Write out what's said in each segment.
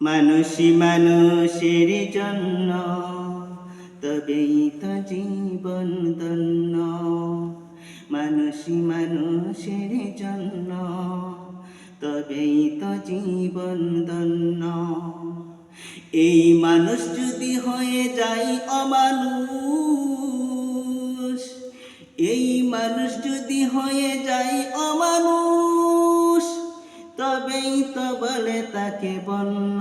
মানুষই মানুষের জন্য, তবেই তো জীবন ধন্য। মানুষই মানুষের জন্য, তবেই তো জীবন ধন্য। এই মানুষ যদি হয়ে যায় অমানুষ, এই মানুষ যদি হয়ে যায় অমানুষ তবেই তো বলে তাকে বন্য।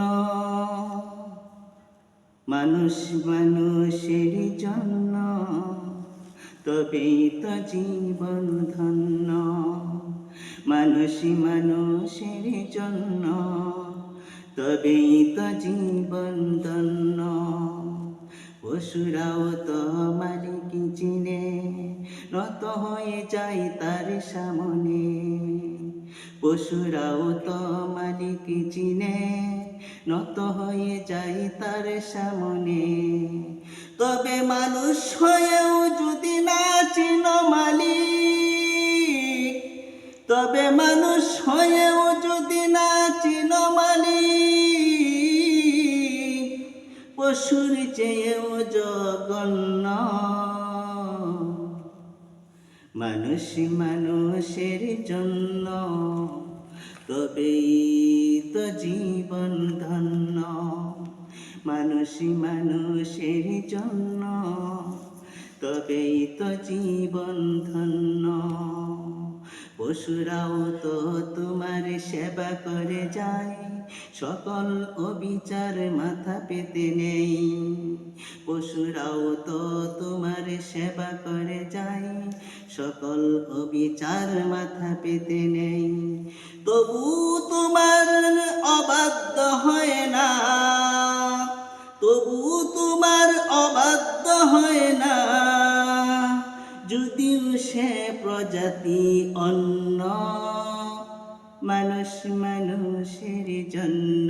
মানুষ মানুষের জন্য, তবেই তো জীবন ধন্য। মানুষ মানুষের জন্য, তবেই তো জীবন ধন্য। পশুরাও তো মালিক চিনে, নত হয়ে যায় তার সামনে। পশুরাও তো মালিক চিনে নত হয়ে যায় তার সামনে। তবে মানুষ হয়েও যদি না চিন মালিক, তবে মানুষ হয়েও যদি না চিন মালিক, পশুর চেয়েও জগন্ন মানুষ মানুষের জন্য তবেই তো জীবন ধন্য। মানুষ মানুষের জন্য তবেই তো জীবন ধন্য। পশুরাও তো তোমার সেবা করে যায়, সকল অবিচার মাথা পেতে নেই। পশুরাও তো তোমার সেবা করে যায় সকল অবিচার মাথা পেতে নেই। তবু তোমার অবাধ্য হয় না। তবু তোমার অবাধ্য হয় না। যদিও সে প্রজাতি অন্য, মানুষ মানুষের জন্য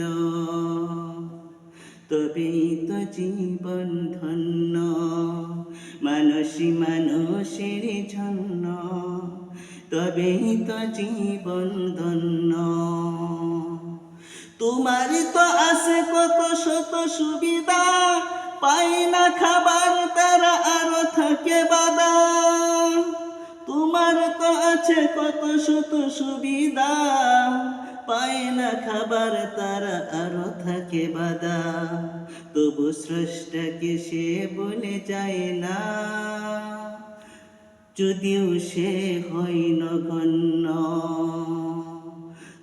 তবেই তো জীবন ধন্য মানুষই মানুষের জন্য তবেই তো জীবন ধন্য। তোমার তো আছে কত শত সুবিধা, পাই না খাবার তারা আরও থাকে বাদা তোমার তো আছে কত শত সুবিধা পায় না খাবার, তারা আরও থাকে বাদা তবু স্রষ্টাকে সে বলে যায় না। যদিও সে হয় নগণ্য,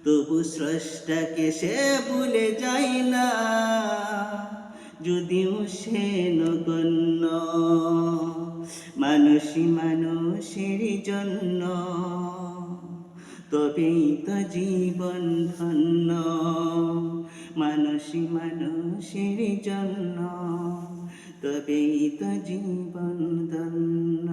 তবু স্রষ্টাকে সে ভুলে যায় না। যদিও সে নগণ্য, মানুষই মানুষের জন্য। তবেই তো জীবন ধন্য। মানসী মানুষের জন্য। তবেই তো জীবন ধন্য।